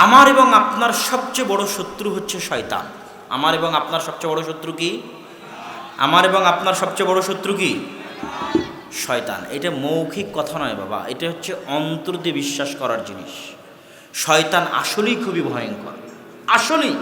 আমার এবং আপনার সবচেয়ে বড় শত্রু হচ্ছে শয়তান। আমার এবং আপনার সবচেয়ে বড় শত্রু কি? আমার এবং আপনার সবচেয়ে বড় শত্রু কি? শয়তান। এটা মৌখিক কথা নয় বাবা, এটা হচ্ছে অন্তর দিয়ে বিশ্বাস করার জিনিস। শয়তান আসলেই খুবই ভয়ঙ্কর। আসলেই।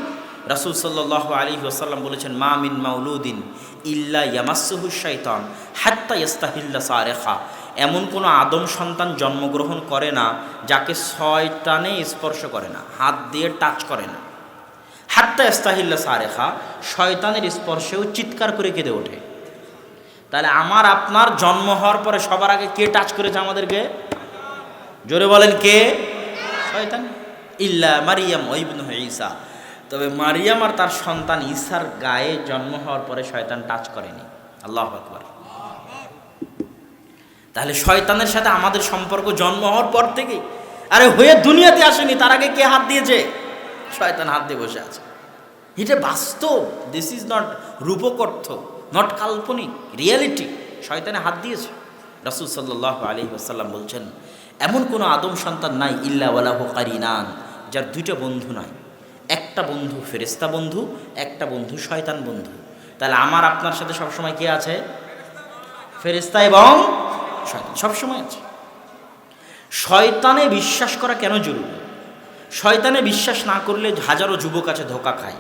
রাসুল সাল্লাহ আলী ওসাল্লাম বলেছেন, মা মিন মাউলুদ্দিন ইল্লা ইয়ামাসুহু শৈতান হাত্তা ইস্তাহিল্লা সারেখা। এমন কোনো আদম সন্তান জন্মগ্রহণ করে না, যাকে শয়তানে স্পর্শ করে না, হাত দিয়ে টাচ করে না। হাত্তা ইস্তাহিল্লা সারেখা, শয়তানের স্পর্শেও চিৎকার করে কেঁদে ওঠে। তাহলে আমার, আপনার জন্ম হওয়ার পরে সবার আগে কে টাচ করেছে আমাদেরকে? জোরে বলেন কে? শয়তান। ইল্লা মারিয়াম ওইবন ঈসা। তবে মারিয়াম আর তার সন্তান ঈসার গায়ে জন্ম হওয়ার পরে শয়তান টাচ করেনি। আল্লাহ আকবার। তাহলে শয়তানের সাথে আমাদের সম্পর্ক জন্ম হওয়ার পর থেকে আরে হয়ে দুনিয়াতে আসেনি, তার আগে কে হাত দিয়েছে? শয়তান হাত দিয়ে বসে আছে। এটা বাস্তব দিস ইজ নট রূপকর্থ নট কাল্পনিক রিয়ালিটি শয়তানে হাত দিয়েছে। রাসুল সাল্লাহ আলী আসাল্লাম বলছেন, এমন কোনো আদম সন্তান নাই, ইল্লা ওয়ালাহু কারিনান, যার দুইটা বন্ধু নাই। একটা বন্ধু ফেরেস্তা বন্ধু, একটা বন্ধু শয়তান বন্ধু। তাহলে আমার, আপনার সাথে সবসময় কে আছে? ফেরেস্তা এবং শয়তান। সবসময় আছে। শয়তানে বিশ্বাস করা কেন জরুরি? শয়তানে বিশ্বাস না করলে হাজারো যুবক আছে, ধোকা খায়।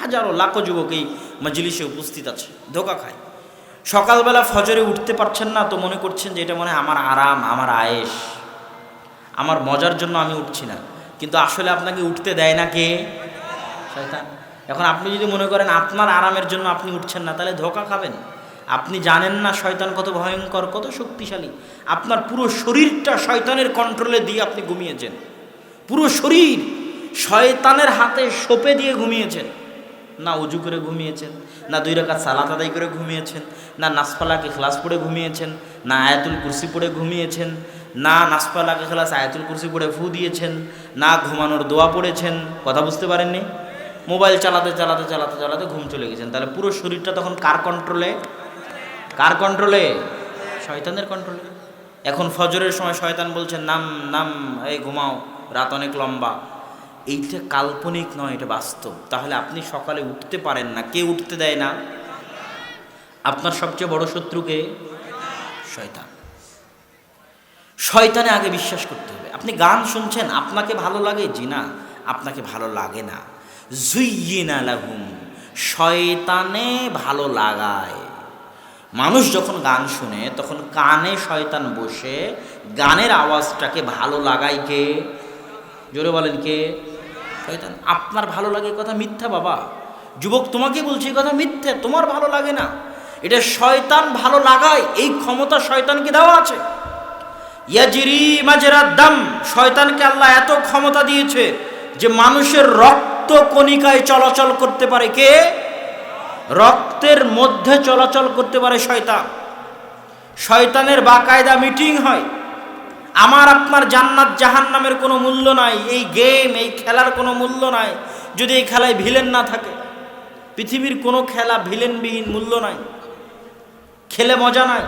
হাজারো, লাখো যুবক এই মজলিসে উপস্থিত আছে, ধোকা খায়। সকালবেলা ফজরে উঠতে পারছেন না, তো মনে করছেন যে এটা মনে হয় আমার আরাম, আমার আয়েস আমার মজার জন্য আমি উঠছি না। কিন্তু আসলে আপনাকে উঠতে দেয় না কে? শয়তান। এখন আপনি যদি মনে করেন আপনার আরামের জন্য আপনি উঠছেন না, তাহলে ধোকা খাবেন। আপনি জানেন না শয়তান কত ভয়ঙ্কর, কত শক্তিশালী। আপনার পুরো শরীরটা শয়তানের কন্ট্রোলে দিয়ে আপনি ঘুমিয়েছেন। পুরো শরীর শয়তানের হাতে সোপে দিয়ে ঘুমিয়েছেন। না উজু করে ঘুমিয়েছেন, না দুই রাকাত সালাত আদায় করে ঘুমিয়েছেন, না নাসপালাকে ক্লাস পড়ে ঘুমিয়েছেন, না আয়াতুল কুরসি পড়ে ঘুমিয়েছেন, না নাসপালাকে ক্লাস আয়াতুল কুরসি পড়ে ফু দিয়েছেন, না ঘুমানোর দোয়া পড়েছেন। কথা বুঝতে পারেননি? মোবাইল চালাতে চালাতে চালাতে চালাতে ঘুম চলে গেছেন। তাহলে পুরো শরীরটা তখন কার কন্ট্রোলে কার কন্ট্রোলে শয়তানের কন্ট্রোলে এখন ফজরের সময় শয়তান বলছেন নাম নাম, এই ঘুমাও, রাত অনেক লম্বা। এইটা কাল্পনিক নয়, এটা বাস্তব। তাহলে আপনি সকালে উঠতে পারেন না। কে উঠতে দেয় না? আপনার সবচেয়ে বড় শত্রুকে শয়তান। শয়তানে আগে বিশ্বাস করতে হবে। আপনি গান শুনছেন, আপনাকে ভালো লাগে? জি না, আপনাকে ভালো লাগে না। জুইয়িনা লাহুম। শয়তানে ভালো লাগায়। মানুষ যখন গান শুনে, তখন কানে শয়তান বসে গানের আওয়াজটাকে ভালো লাগায় কে? জোরে বলেন কে? শয়তান, আপনার ভালো লাগে কথা মিথ্যা বাবা। যুবক তোমাকে বলছি কথা মিথ্যা, তোমার ভালো লাগে না। এটা শয়তান ভালো লাগায়, এই ক্ষমতা শয়তানকে দেওয়া আছে। ইয়াজিরি মাজেরার দাম, শয়তানকে আল্লাহ এত ক্ষমতা দিয়েছে যে মানুষের রক্ত কণিকায় চলাচল করতে পারে কে? রক্তের মধ্যে চলাচল করতে পারে শয়তান। শয়তানের বাকায়দা মিটিং হয়। আমার, আপনার জান্নাত জাহান নামের কোনো মূল্য নাই, এই গেম, এই খেলার কোনো মূল্য নাই, যদি এই খেলায় ভিলেন না থাকে। পৃথিবীর কোনো খেলা ভিলেনবিহীন মূল্য নাই। খেলে মজা নাই।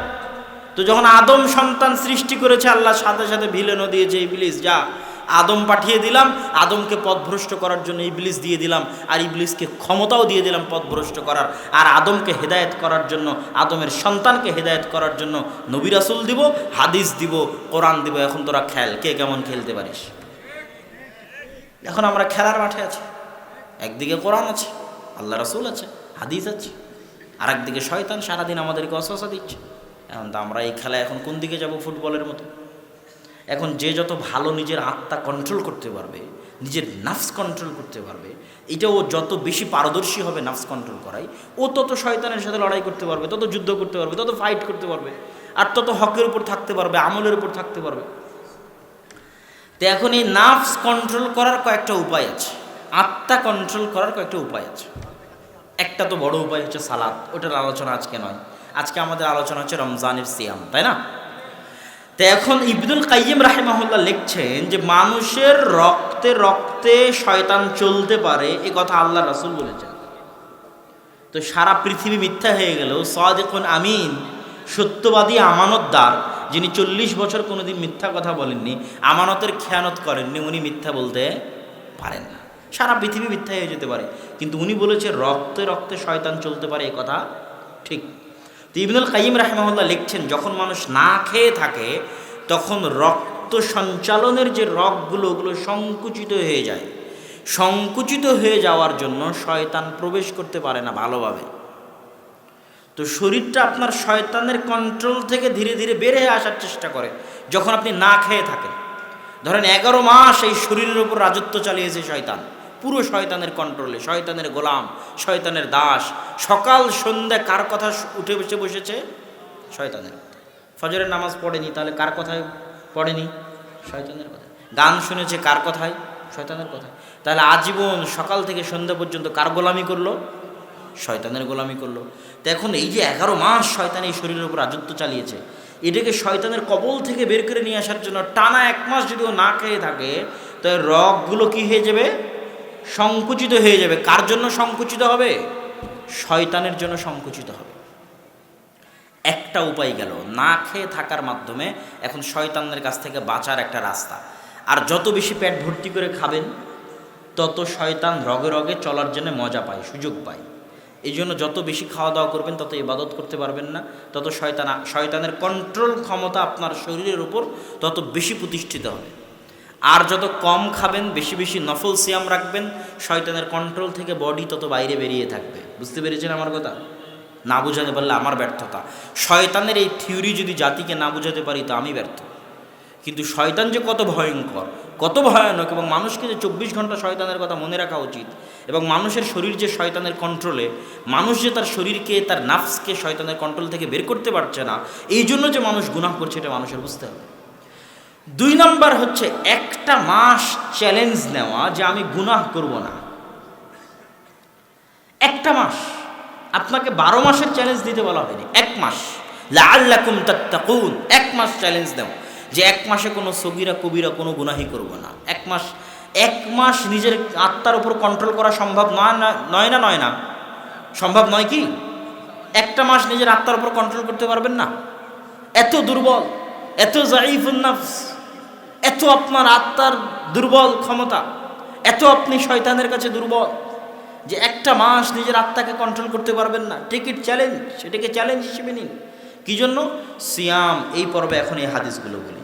তো যখন আদম সন্তান সৃষ্টি করেছে, আল্লাহ সাথে সাথে ভিলেনও দিয়েছে, ইবলিস, যা। আদম পাঠিয়ে দিলাম, আদমকে পথভ্রষ্ট করার জন্য ইবলিস দিয়ে দিলাম, আর ইবলিসকে ক্ষমতাও দিয়ে দিলাম পথভ্রষ্ট করার। আর আদমকে হেদায়েত করার জন্য, আদমের সন্তানকে হেদায়েত করার জন্য নবী রাসুল দিব, হাদিস দিব, কোরআন দিব। এখন তোরা খেল, কে কেমন খেলতে পারিস? এখন আমরা খেলার মাঠে আছি। একদিকে কোরআন আছে, আল্লাহ রাসুল আছে, হাদিস আছে। আর একদিকে শয়তান সারাদিন আমাদেরকে অসহসা দিচ্ছে। এখন তো আমরা এই খেলায় এখন কোন দিকে যাব? ফুটবলের মতো। এখন যে যত ভালো নিজের আত্মা কন্ট্রোল করতে পারবে, নিজের নাফস কন্ট্রোল করতে পারবে, এটা ও যত বেশি পারদর্শী হবে নাফস কন্ট্রোল করাই ও তত শয়তানের সাথে লড়াই করতে পারবে, তত যুদ্ধ করতে পারবে, তত ফাইট করতে পারবে, আর তত হকের উপর থাকতে পারবে, আমলের উপর থাকতে পারবে। তো এখন এই নাফস কন্ট্রোল করার কয়েকটা উপায় আছে। আত্মা কন্ট্রোল করার কয়েকটা উপায় আছে। একটা তো বড় উপায় হচ্ছে সালাদ ওটার আলোচনা আজকে নয়। আজকে আমাদের আলোচনা হচ্ছে রমজানের সিয়াম, তাই না? তো এখন ইবনুল কাইম রাহেমাহুল্লাহ লিখছেন যে মানুষের রক্তে রক্তে শয়তান চলতে পারে, এ কথা আল্লাহ রাসুল বলেছেন। তো সারা পৃথিবী মিথ্যা হয়ে গেল সদেখন আমিন, সত্যবাদী আমানতদার, যিনি চল্লিশ বছর কোনোদিন মিথ্যা কথা বলেননি, আমানতের খেয়ানত করেননি, উনি মিথ্যা বলতে পারেন না। সারা পৃথিবী মিথ্যা হয়ে যেতে পারে। কিন্তু উনি বলেছে রক্তে রক্তে শয়তান চলতে পারে, এ কথা ঠিক। ইবনুল কাইম রাহমাহুল্লাহ লিখছেন, যখন মানুষ না খেয়ে থাকে, তখন রক্ত সঞ্চালনের যে রগগুলো, ওগুলো সংকুচিত হয়ে যায়। সংকুচিত হয়ে যাওয়ার জন্য শয়তান প্রবেশ করতে পারে না ভালোভাবে। তো শরীরটা আপনার শয়তানের কন্ট্রোল থেকে ধীরে ধীরে বেড়ে আসার চেষ্টা করে, যখন আপনি না খেয়ে থাকেন। ধরেন এগারো মাস এই শরীরের উপর রাজত্ব চালিয়েছে শয়তান। পুরো শয়তানের কন্ট্রোলে শয়তানের গোলাম, শয়তানের দাস। সকাল, সন্ধ্যা কার কথা উঠে বসে বসেছে? শয়তানের ফজরের নামাজ পড়েনি, তাহলে কার কথায় পড়েনি? শয়তানের কথা গান শুনেছে কার কথায়? শয়তানের কথায়। তাহলে আজীবন সকাল থেকে সন্ধ্যা পর্যন্ত কার গোলামি করল? শয়তানের গোলামি করল। তো এখন এই যে এগারো মাস শয়তান এই শরীরের উপর রাজত্ব চালিয়েছে, এটাকে শয়তানের কবল থেকে বের করে নিয়ে আসার জন্য টানা এক মাস যদি ও না খেয়ে থাকে তাহলে রগগুলো কি হয়ে যাবে? সংকুচিত হয়ে যাবে। কার জন্য সংকুচিত হবে? শয়তানের জন্য সংকুচিত হবে। একটা উপায় গেল, না খেয়ে থাকার মাধ্যমে এখন শয়তানদের কাছ থেকে বাঁচার একটা রাস্তা। আর যত বেশি পেট ভর্তি করে খাবেন, তত শয়তান রগে রগে চলার জন্য মজা পায়, সুযোগ পায়। এই জন্য যত বেশি খাওয়া দাওয়া করবেন, তত ইবাদত করতে পারবেন না। তত শয়তান, শয়তানের কন্ট্রোল ক্ষমতা আপনার শরীরের উপর তত বেশি প্রতিষ্ঠিত হবে। আর যত কম খাবেন, বেশি বেশি নফল সিয়াম রাখবেন, শয়তানের কন্ট্রোল থেকে বডি তত বাইরে বেরিয়ে থাকবে। বুঝতে পেরেছেন আমার কথা? না বোঝাতে পারলে আমার ব্যর্থতা। শয়তানের এই থিওরি যদি জাতিকে না বোঝাতে পারি, তো আমি ব্যর্থ। কিন্তু শয়তান যে কত ভয়ঙ্কর, কত ভয়ানক এবং মানুষকে যে চব্বিশ ঘণ্টা শয়তানের কথা মনে রাখা উচিত এবং মানুষের শরীর যে শয়তানের কন্ট্রোলে মানুষ যে তার শরীরকে, তার নাফসকে শয়তানের কন্ট্রোল থেকে বের করতে পারছে না, এই জন্য যে মানুষ গুনাহ করছে, এটা মানুষের বুঝতে হবে। দুই নম্বর হচ্ছে একটা মাস চ্যালেঞ্জ নেওয়া যে আমি গুনাহ করব না। একটা মাস। আপনাকে বারো মাসের চ্যালেঞ্জ দিতে বলা হয়নি। এক মাস। লাল্লাকুম তাত্তাকুন। এক মাস চ্যালেঞ্জ দেও। যে এক মাসে কোনো সগিরা, কবিরা কোনো গুনাহি করব না। এক মাস এক মাস নিজের আত্মার উপর কন্ট্রোল করা সম্ভব নয় না নয় না নয় না? সম্ভব নয় কি? একটা মাস নিজের আত্মার উপর কন্ট্রোল করতে পারবেন না? এত দুর্বল, এত জাইফুন্নাফস এত আপনার আত্মার দুর্বল ক্ষমতা, এত আপনি শয়তানের কাছে দুর্বল যে একটা মাস নিজের আত্মাকে কন্ট্রোল করতে পারবেন না। টিকিট চ্যালেঞ্জ সেটাকে চ্যালেঞ্জ হিসেবে নিন। কি জন্য সিয়াম, এই পর্বে এখন এই হাদিসগুলো বলি।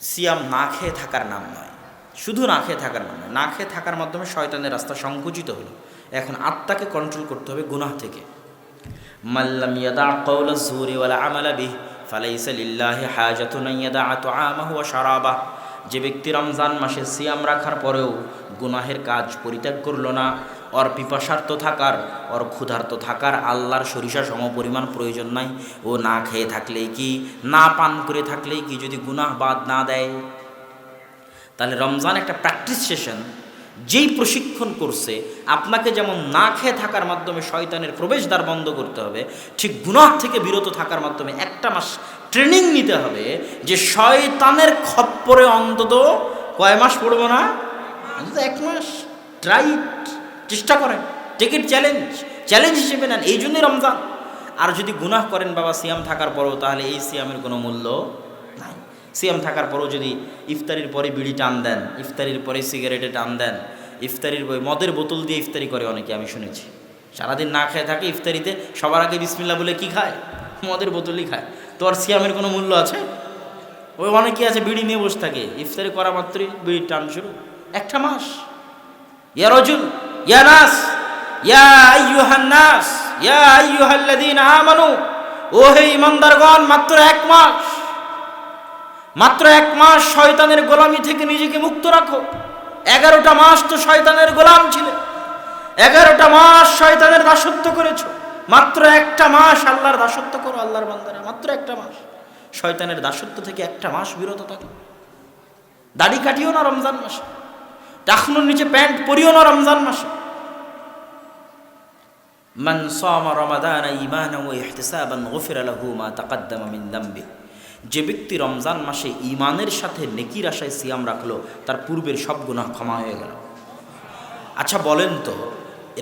সিয়াম না খেয়ে থাকার নাম নয়। শুধু না খেয়ে থাকার নাম নয়। না খেয়ে থাকার মাধ্যমে শয়তানের রাস্তা সংকুচিত হলো। এখন আত্মাকে কন্ট্রোল করতে হবে গুনাহ থেকে। মাল্লাম ইয়াদা কওলা জুরি ওয়ালা আমালা বিহ। ফালাইসা লিল্লাহি হাজাতুন যে ব্যক্তি রমজান মাসে সিয়াম রাখার পরেও গুনাহের কাজ পরিত্যাগ করল না, ওর পিপাসার্থ থাকার, ওর ক্ষুধার্ত থাকার আল্লাহর সরিষা সম পরিমাণ প্রয়োজন নাই। ও না খেয়ে থাকলেই কি, না পান করে থাকলেই কি যদি গুনাহ বাদ না দেয়? তাহলে রমজান একটা প্র্যাকটিস সেশন যেই প্রশিক্ষণ করছে, আপনাকে যেমন না খেয়ে থাকার মাধ্যমে শয়তানের প্রবেশদ্বার বন্ধ করতে হবে, ঠিক গুনাহ থেকে বিরত থাকার মাধ্যমে একটা মাস ট্রেনিং নিতে হবে যে শয়তানের খপ্পরে অন্তত কয় মাস পড়ব না? অন্তত এক মাস। ট্রাইট চেষ্টা করেন। টেকিট চ্যালেঞ্জ চ্যালেঞ্জ হিসেবে নেন। এই জন্যই রমজান। আর যদি গুনাহ করেন বাবা, সিয়াম থাকার পরেও, তাহলে এই সিয়ামের কোনো মূল্য সিয়াম থাকার পরেও যদি ইফতারির পরে বিড়ি টান দেন, ইফতারির পরে সিগারেটে টান দেন, ইফতারির মদের বোতল দিয়ে ইফতারি করে অনেকে, আমি শুনেছি। সারাদিন না খেয়ে থাকে ইফতারিতে, সবার আগে বিসমিল্লা বলে কি খায়? মদের বোতলই খায়। তো আর সিয়ামের কোনো মূল্য আছে? ওই অনেকেই আছে, বিড়ি নিয়ে বসে থাকে। ইফতারি করা মাত্রই বিড়ি টান শুরু। একটা মাস। ইয়া রজুল, ইয়া নাস, ইয়া আইয়ুহান নাস, ইয়া আইয়ুহাল্লাযীনা আমানু। ও হে ইমানদারগণ মাত্র এক মাস। মাত্র এক মাস শয়তানের গোলামি থেকে নিজেকে মুক্ত রাখো। এগারোটা মাস তো শয়তানের গোলাম ছিলে। এগারোটা মাস শয়তানের দাসত্ব করেছ। মাত্র একটা মাস আল্লাহর দাসত্ব করো, আল্লাহর বান্দারা। মাত্র একটা মাস। শয়তানের দাসত্ব থেকে একটা মাস বিরত থাকো। দাড়ি কাটিও না রমজান মাসে। টাকনুর নিচে প্যান্ট পরিও না রমজান মাসে। মান সামা রমাদান ঈমানান ওয়া ইহতিসাবান গুফিরা লাহু মা তাকাদ্দামা মিন দামবি যে ব্যক্তি রমজান মাসে ইমানের সাথে নেকির আশায় সিয়াম রাখল, তার পূর্বের সব গুণা ক্ষমা হয়ে গেল। আচ্ছা বলেন তো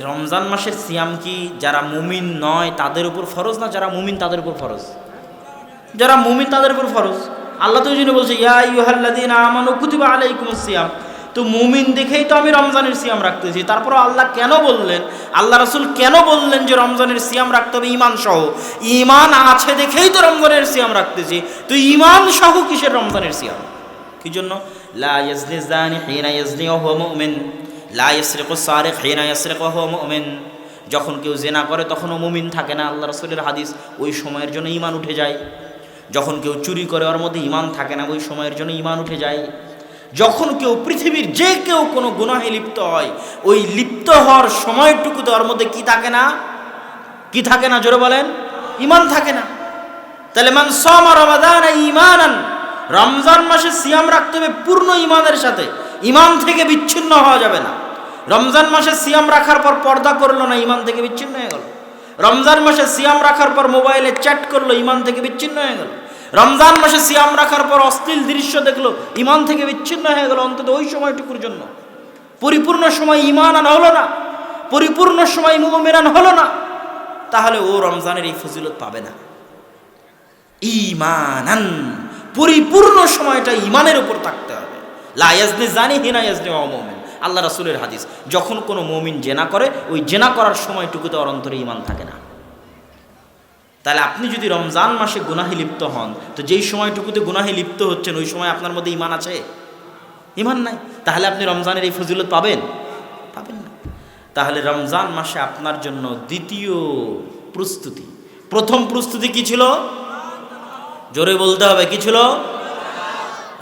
রমজান মাসের সিয়াম কি যারা মুমিন নয়, তাদের উপর ফরজ না যারা মুমিন, তাদের উপর ফরজ? যারা মুমিন, তাদের উপর ফরজ। আল্লাহ তো বলছে, ইয়া ইউহাল্লাদিন আমানু কুতিবা আলাইকুম সিয়াম। তো মুমিন দেখেই তো আমি রমজানের সিয়াম রাখতেছি। তারপর আল্লাহ কেন বললেন? আল্লাহ রসুল কেন বললেন যে রমজানের সিয়াম রাখতে হবে? ইমান সহ। ইমান আছে দেখেই তো রমজানের সিয়াম রাখতেছি। তো ইমান সহ কিসের রমজানের সিয়াম? কি জন্য? লা লা যখন কেউ জেনা করে তখনও মুমিন থাকে না। আল্লাহ রসুলের হাদিস ওই সময়ের জন্য ইমান উঠে যায়। যখন কেউ চুরি করে, ওর মধ্যে ইমান থাকে না। ওই সময়ের জন্য ইমান উঠে যায়। যখন কেউ পৃথিবীর যে কেউ কোনো গুনাহে লিপ্ত হয়, ওই লিপ্ত হওয়ার সময়টুকু ওর মধ্যে কি থাকে না? কি থাকে না? জোরে বলেন। ইমান থাকে না। তাহলে মান সমা রমাদান ইমানান রমজান মাসে সিয়াম রাখতে হবে পূর্ণ ইমানের সাথে। ইমান থেকে বিচ্ছিন্ন হওয়া যাবে না। রমজান মাসে সিয়াম রাখার পর পর্দা করল না ইমান থেকে বিচ্ছিন্ন হয়ে গেল। রমজান মাসে সিয়াম রাখার পর মোবাইলে চ্যাট করল ইমান থেকে বিচ্ছিন্ন হয়ে গেল। রমজান মাসে সিয়াম রাখার পর অশ্লীল দৃশ্য দেখল ইমান থেকে বিচ্ছিন্ন হয়ে গেল অন্তত ওই সময়টুকুর জন্য। পরিপূর্ণ সময় ইমান আন হলো না, পরিপূর্ণ সময় মুমেরান হলো না। তাহলে ও রমজানের এই ফজিলত পাবে না। ইমানান পরিপূর্ণ সময়টা ইমানের উপর থাকতে হবে। লায়াজনে জানি হিনা ইয়াজনে অমোমেন আল্লাহ রাসুলের হাদিস, যখন কোনো মমিন জেনা করে, ওই জেনা করার সময়টুকুতে ওর অন্তরে ইমান থাকে না। তাহলে আপনি যদি রমজান মাসে গুনাহি লিপ্ত হন, তো যেই সময়টুকুতে গুনাহি লিপ্ত হচ্ছেন, ওই সময় আপনার মধ্যে ইমান আছে? ইমান নাই। তাহলে আপনি রমজানের এই ফজিলত পাবেন? পাবেন না। তাহলে রমজান মাসে আপনার জন্য দ্বিতীয় প্রস্তুতি। প্রথম প্রস্তুতি কি ছিল? জোরে বলতে হবে, কি ছিল?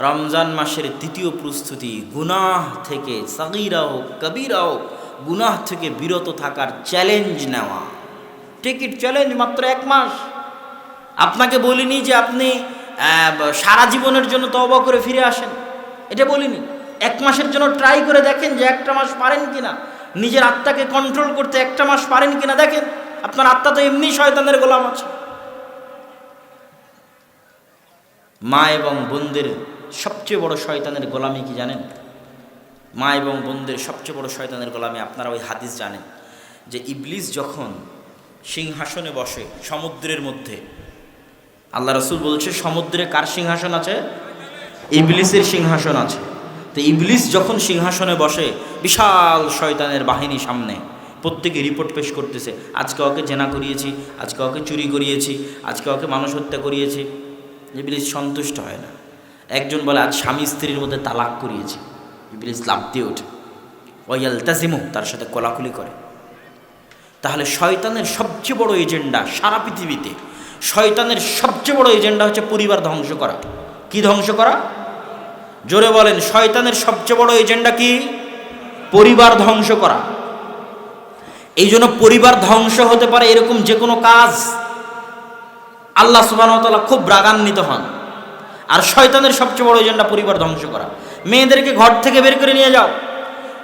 রমজান মাসের দ্বিতীয় প্রস্তুতি গুনাহ থেকে সাগিরা হোক, কবিরা হোক, গুনাহ থেকে বিরত থাকার চ্যালেঞ্জ নেওয়া। টিকিট চ্যালেঞ্জ মাত্র এক মাস। আপনাকে বলিনি যে আপনি সারা জীবনের জন্য তবা করে ফিরে আসেন। এটা বলিনি। এক মাসের জন্য ট্রাই করে দেখেন যে একটা মাস পারেন কিনা। নিজের আত্মাকে কন্ট্রোল করতে একটা মাস পারেন কিনা দেখেন। আপনার আত্মা তো এমনি শয়তানের গোলাম আছে। মা এবং বোনদের সবচেয়ে বড় শয়তানের গোলামি কি জানেন? মা এবং বোনদের সবচেয়ে বড় শয়তানের গোলামি আপনারা ওই হাদিস জানেন যে ইবলিস যখন সিংহাসনে বসে, সমুদ্রের মধ্যে। আল্লাহ রসুল বলছে, সমুদ্রে কার সিংহাসন আছে? ইবলিসের সিংহাসন আছে। তো ইবলিস যখন সিংহাসনে বসে, বিশাল শয়তানের বাহিনী সামনে, প্রত্যেকে রিপোর্ট পেশ করতেছে, আজকে ওকে জেনা করিয়েছি, আজকে ওকে চুরি করিয়েছি, আজকে ওকে মানুষ হত্যা করিয়েছি। ইবলিস সন্তুষ্ট হয় না। একজন বলে, আজ স্বামী স্ত্রীর মধ্যে তালাক করিয়েছি। ইবলিস লাভ দিয়ে ওঠে। ওয়াল তাজিমু তার সাথে কোলাকুলি করে। তাহলে শয়তানের সবচেয়ে বড় এজেন্ডা সারা পৃথিবীতে শয়তানের সবচেয়ে বড় এজেন্ডা হচ্ছে পরিবার ধ্বংস করা। কি ধ্বংস করা? জোরে বলেন, শয়তানের সবচেয়ে বড় এজেন্ডা কি? পরিবার ধ্বংস করা। এই জন্য পরিবার ধ্বংস হতে পারে এরকম যে কোনো কাজ। আল্লাহ সুবাহতাল্লাহ খুব রাগান্বিত হন। আর শয়তানের সবচেয়ে বড় এজেন্ডা পরিবার ধ্বংস করা। মেয়েদেরকে ঘর থেকে বের করে নিয়ে যাও।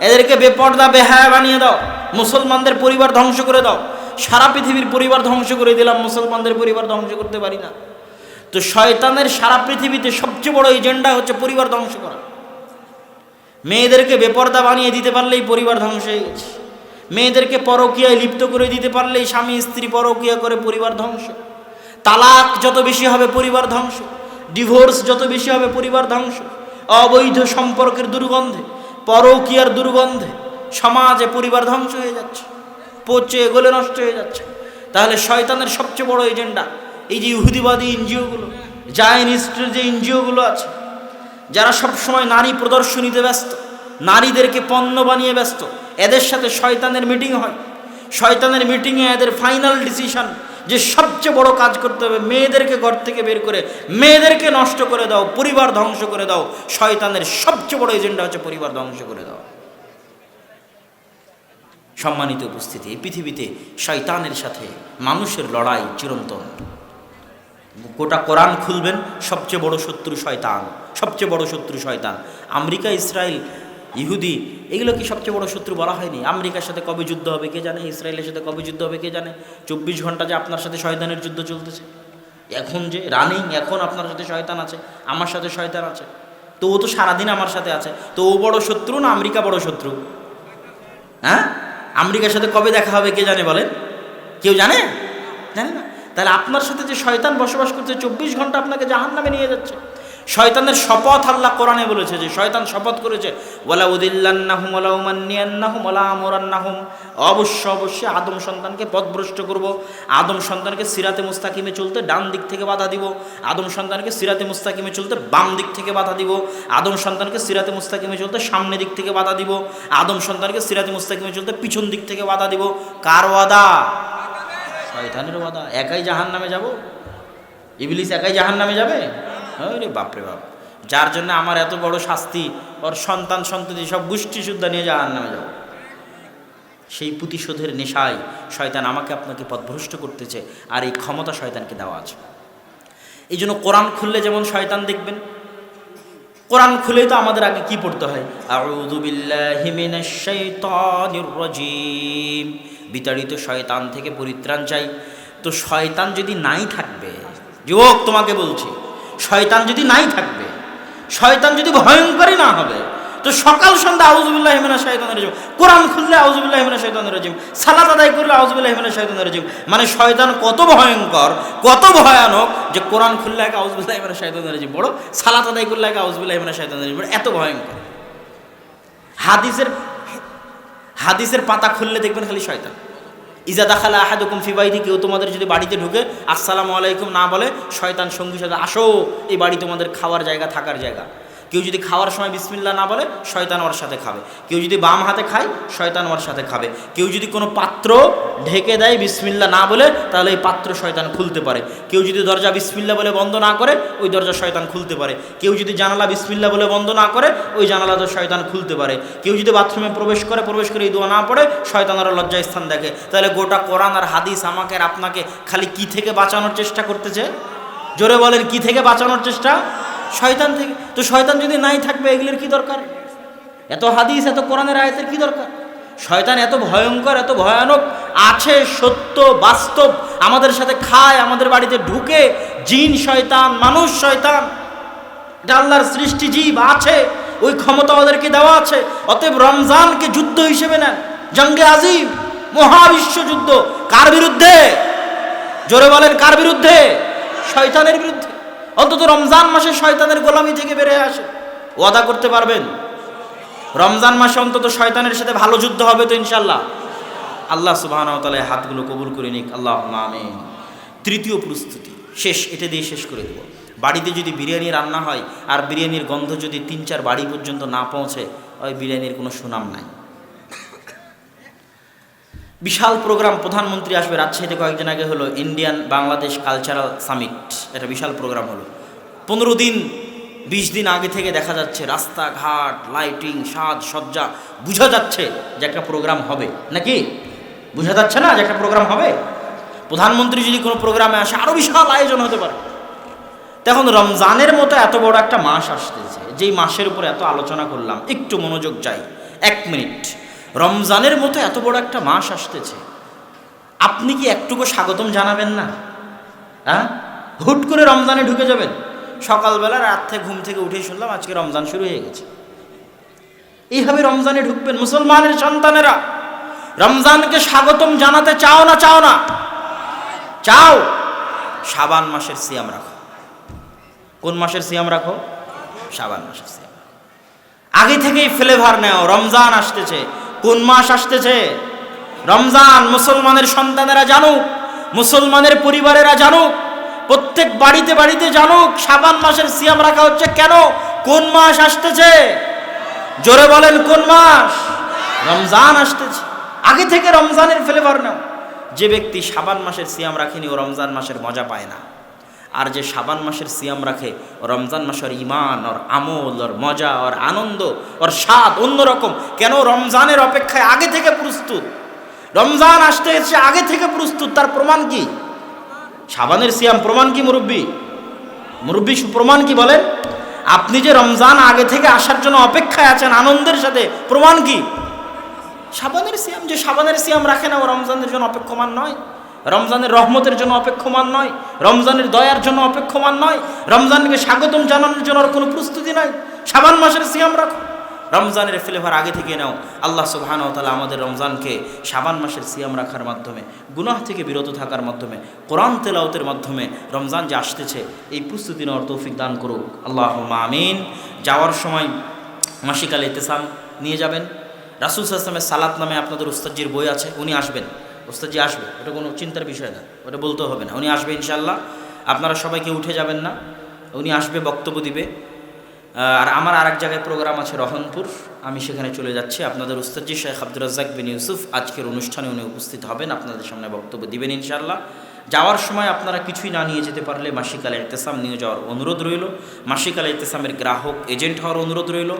এদেরকে বেপর্দা, বেহায়া বানিয়ে দাও। মুসলমানদের পরিবার ধ্বংস করে দাও। সারা পৃথিবীর পরিবার ধ্বংস করে দিলাম, মুসলমানদের পরিবার ধ্বংস করতে পারি না। তো শয়তানের সারা পৃথিবীতে সবচেয়ে বড় এজেন্ডা হচ্ছে পরিবার ধ্বংস করা। মেয়েদেরকে বেপর্দা বানিয়ে দিতে পারলেই পরিবার ধ্বংস হয়ে গেছে। মেয়েদেরকে পরকীয়ায় লিপ্ত করে দিতে পারলেই স্বামী স্ত্রী পরকীয়া করে পরিবার ধ্বংস। তালাক যত বেশি হবে পরিবার ধ্বংস। ডিভোর্স যত বেশি হবে পরিবার ধ্বংস। অবৈধ সম্পর্কের দুর্গন্ধে, পরকীয়ার দুর্গন্ধে সমাজে পরিবার ধ্বংস হয়ে যাচ্ছে, পচে গলে নষ্ট হয়ে যাচ্ছে। তাহলে শয়তানের সবচেয়ে বড় এজেন্ডা এই যে ইহুদিবাদী এনজিওগুলো, জায়নিস্টের যে এনজিওগুলো আছে, যারা সব সময় নারী প্রদর্শনীতে ব্যস্ত, নারীদেরকে পণ্য বানিয়ে ব্যস্ত, এদের সাথে শয়তানের মিটিং হয়। শয়তানের মিটিংয়ে এদের ফাইনাল ডিসিশন, যে সবচেয়ে বড় কাজ করতে হবে, মেয়েদেরকে ঘর থেকে বের করে, মেয়েদেরকে নষ্ট করে দাও, পরিবার ধ্বংস করে দাও, শয়তানের সবচেয়ে বড় এজেন্ডা হচ্ছে পরিবার ধ্বংস করে দাও। সম্মানিত উপস্থিতি। এই পৃথিবীতে শয়তানের সাথে মানুষের লড়াই চিরন্তন। গোটা কোরআন খুলবেন, সবচেয়ে বড় শত্রু শয়তান, সবচেয়ে বড় শত্রু শয়তান। আমেরিকা, ইসরায়েল, ইহুদি, এগুলো কি সবচেয়ে বড় শত্রু বলা হয়নি? আমেরিকার সাথে কবে যুদ্ধ হবে কে জানে? ইসরায়েলের সাথে কবে যুদ্ধ হবে কে জানে? চব্বিশ ঘণ্টা যে আপনার সাথে শয়তানের যুদ্ধ চলতেছে। এখন যে রানিং এখন আপনার সাথে শয়তান আছে, আমার সাথে শয়তান আছে। তো ও তো সারাদিন আমার সাথে আছে। তো ও বড় শত্রু না আমেরিকা বড় শত্রু? হ্যাঁ? আমেরিকার সাথে কবে দেখা হবে, কে জানে বলেন? কেউ জানে? জানে না। তাহলে আপনার সাথে যে শয়তান বসবাস করছে, চব্বিশ ঘণ্টা আপনাকে জাহান নামে নিয়ে যাচ্ছে। শয়তানের শপথ আল্লাহ কোরআনে বলেছে যে শয়তান শপথ করেছে, ওয়ালা উদিল্লান্নাহুম ওয়ালা উমান্নিয়ান্নাহুম ওয়ালা আমরান্নাহুম। অবশ্য, অবশ্যই আদম সন্তানকে পথভ্রষ্ট করব, আদম সন্তানকে সিরাতে মুস্তাকিমে চলতে ডান দিক থেকে বাধা দিব, আদম সন্তানকে সিরাতে মুস্তাকিমে চলতে বাম দিক থেকে বাধা দিব, আদম সন্তানকে সিরাতে মুস্তাকিমে চলতে সামনে দিক থেকে বাধা দিব, আদম সন্তানকে সিরাতে মুস্তাকিমে চলতে পিছন দিক থেকে বাধা দিব। কার ওয়াদা? শয়তানের ওয়াদা। একাই জাহান নামে যাব? ইবলিস একাই জাহান নামে যাবে? রে বাপরে বাপ। যার জন্য আমার এত বড় শাস্তি, ওর সন্তান সন্ততি সব গোষ্ঠী শুদ্ধা নিয়ে জাহান নামে যাব। সেই প্রতিশোধের নেশায় শয়তান আমাকে আপনাকে পথভ্রষ্ট করতেছে, আর এই ক্ষমতা শয়তানকে দেওয়া আছে। এই জন্য কোরআন খুললে যেমন শয়তান দেখবেন, কোরআন খুলেই তো আমাদের আগে কি পড়তে হয়? বিতাড়িত শয়তান থেকে পরিত্রাণ চাই। তো শয়তান যদি নাই থাকবে, যুবক তোমাকে বলছি শয়তান যদি নাই থাকবে, শয়তান যদি ভয়ঙ্করই না হবে, তো সকাল সন্ধ্যা আউজুবিল্লাহ হিমেনা শয়তানের রাজিম, কোরআন খুললে আউজুবিল্লাহ হিমেনা শয়তানের রাজিম, সালাত আদায় করলে আউজুবিল্লাহ হিমেনা শয়তানের রাজিম মানে শয়তান কত ভয়ঙ্কর, কত ভয়ানক যে কোরআন খুললে আগে আউজুবিল্লাহ হিমেনা শয়তানের রাজিম, বড় সালাত আদায় করলে আগে আউজুবিল্লাহ হিমেনা শয়তানের রাজিম এত ভয়ঙ্কর। হাদিসের হাদিসের পাতা খুললে দেখবেন খালি শয়তান। ইজা দাখালা আহাদুকুম ফিবাইদি কেউ তোমাদের যদি বাড়িতে ঢুকে আসসালামু আলাইকুম না বলে, শয়তান সঙ্গী সাথে আসো, এই বাড়ি তোমাদের খাওয়ার জায়গা, থাকার জায়গা। কেউ যদি খাওয়ার সময় বিসমিল্লা না বলে, শয়তান ওর সাথে খাবে। কেউ যদি বাম হাতে খায়, শয়তান ওর সাথে খাবে। কেউ যদি কোনো পাত্র ঢেকে দেয় বিসমিল্লা না বলে, তাহলে এই পাত্র শয়তান খুলতে পারে। কেউ যদি দরজা বিসমিল্লা বলে বন্ধ না করে, ওই দরজা শয়তান খুলতে পারে। কেউ যদি জানালা বিসমিল্লা বলে বন্ধ না করে, ওই জানালা তো শয়তান খুলতে পারে। কেউ যদি বাথরুমে প্রবেশ করে প্রবেশ করে এই দোয়া না পড়ে, শয়তান শয়তানেরা লজ্জা স্থান দেখে। তাহলে গোটা কোরআন আর হাদিস আমাকে আর আপনাকে খালি কি থেকে বাঁচানোর চেষ্টা করতেছে? জোরে বলেন, কি থেকে বাঁচানোর চেষ্টা? শয়তান থেকে তো শয়তান যদি নাই থাকবে, এগুলির কি দরকার? এত হাদিস, এত কোরআনের আয়তের কি দরকার? শয়তান এত ভয়ঙ্কর, এত ভয়ানক, আছে সত্য, বাস্তব, আমাদের সাথে খায়, আমাদের বাড়িতে ঢুকে, জিন শয়তান, মানুষ শয়তান। আল্লাহর সৃষ্টি জীব আছে, ওই ক্ষমতা ওদেরকে দেওয়া আছে, অতএব রমজানকে যুদ্ধ হিসেবে নেন। জঙ্গে আজিম, মহাবিশ্ব যুদ্ধ। কার বিরুদ্ধে? জোরে বলেন, কার বিরুদ্ধে? শয়তানের বিরুদ্ধে। অন্তত রমজান মাসে শয়তানের গোলামি থেকে বেড়ে আসে। ওয়াদা করতে পারবেন? রমজান মাসে অন্তত শয়তানের সাথে ভালো যুদ্ধ হবে তো ইনশাল্লাহ আল্লাহ সুবাহ হাতগুলো কবুল করে নিক। আল্লাহ আমিন। তৃতীয় প্রস্তুতি, শেষ, এটা দিয়ে শেষ করে দেব। বাড়িতে যদি বিরিয়ানি রান্না হয়, আর বিরিয়ানির গন্ধ যদি তিন চার বাড়ি পর্যন্ত না পৌঁছে, ওই বিরিয়ানির কোনো সুনাম নাই। বিশাল প্রোগ্রাম প্রধানমন্ত্রী আসবে, রাজশাহীতে কয়েকদিন আগে হলো ইন্ডিয়ান বাংলাদেশ কালচারাল সামিট এটা বিশাল প্রোগ্রাম হলো। পনেরো দিন, বিশ দিন আগে থেকে দেখা যাচ্ছে, রাস্তাঘাট লাইটিং সাজ সজ্জা, বোঝা যাচ্ছে যে একটা প্রোগ্রাম হবে। নাকি? বোঝা যাচ্ছে না যে একটা প্রোগ্রাম হবে? প্রধানমন্ত্রী যদি কোনো প্রোগ্রামে আসে আরও বিশাল আয়োজন হতে পারে। তখন রমজানের মতো এত বড় একটা মাস আসতেছে, যেই মাসের উপরে এত আলোচনা করলাম, একটু মনোযোগ চাই এক মিনিট। রমজানের মতো এত বড় একটা মাস আসতেছে। আপনি কি একটুকু স্বাগতম জানাবেন না? হ্যাঁ? হুট করে রমজানে ঢুকে যাবেন। সকালবেলা রাত ঘুম থেকে উঠেই শুনলাম আজকে রমজান শুরু হয়ে গেছে। এইভাবে রমজানে ঢুকবেন মুসলমানের সন্তানেরা। রমজানকে স্বাগতম জানাতে চাও না চাও না? চাও। সাবান মাসের সিয়াম রাখো। কোন মাসের সিয়াম রাখো? সাবান মাসের সিয়াম আগে থেকেই ফ্লেভার নেও। রমজান আসতেছে। কোন মাস আসতেছে? রমজান মুসলমানের সন্তানেরা জানুক, মুসলমানের পরিবারেরা জানুক, প্রত্যেক বাড়িতে বাড়িতে জানুক, সাবান মাসের সিয়াম রাখা হচ্ছে কেন? কোন মাস আসতেছে? জোরে বলেন কোন মাস? রমজান আসতেছে। আগে থেকে রমজানের ফ্লেভার নাও। যে ব্যক্তি সাবান মাসের সিয়াম রাখেনি, ও রমজান মাসের মজা পায় না। আর যে সাবান মাসের সিয়াম রাখে, রমজান মাসের ইমান ওর আমল, ওর মজা, ওর আনন্দ, ওর স্বাদ অন্যরকম। কেন রমজানের অপেক্ষায় আগে থেকে প্রস্তুত? রমজান আসতে এসে আগে থেকে প্রস্তুত, তার প্রমাণ কি? সাবানের সিয়াম প্রমাণ কি, মুরব্বী? মুরব্বী প্রমাণ কি বলেন? আপনি যে রমজান আগে থেকে আসার জন্য অপেক্ষায় আছেন, আনন্দের সাথে, প্রমাণ কি? সাবানের সিয়াম, যে সাবানের সিয়াম রাখে না, ও রমজানের জন্য অপেক্ষমান নয়। রমজানের রহমতের জন্য অপেক্ষমান নয়, রমজানের দয়ার জন্য অপেক্ষমান নয়, রমজানকে স্বাগতম জানানোর জন্য কোনো প্রস্তুতি নাই। সাবান মাসের সিয়াম রাখো। রমজানের ফ্লেভার আগে থেকে নাও। আল্লাহ সুবহান তালা আমাদের রমজানকে সাবান মাসের সিয়াম রাখার মাধ্যমে, গুনাহ থেকে বিরত থাকার মাধ্যমে, কোরআন তেলাওতের মাধ্যমে রমজান যে আসতেছে, এই প্রস্তুতি নেওয়ার তৌফিক দান করুক। আল্লাহ আমিন। যাওয়ার সময় মাসিকাল ইতেসাম নিয়ে যাবেন। রাসুল সাল্লামের সালাত নামে আপনাদের উস্তাদজির বই আছে, উনি আসবেন। উস্তাদজি আসবে, ওটা কোনো চিন্তার বিষয় না, ওটা বলতে হবে না। উনি আসবে ইনশাল্লাহ আপনারা সবাইকে উঠে যাবেন না, উনি আসবে, বক্তব্য দিবে। আর আমার আরেক জায়গায় প্রোগ্রাম আছে রহনপুর, আমি সেখানে চলে যাচ্ছি। আপনাদের উস্তাদজি শেখ আব্দুর রাজ্জাক বিন ইউসুফ আজকের অনুষ্ঠানে উনি উপস্থিত হবেন, আপনাদের সামনে বক্তব্য দিবেন ইনশাল্লাহ যাওয়ার সময় আপনারা কিছুই না নিয়ে যেতে পারলে মাসিকালে ইতেসাম নিয়ে যাওয়ার অনুরোধ রইল। মাসিকালে ইতেসামের গ্রাহক, এজেন্ট হওয়ার অনুরোধ রইল।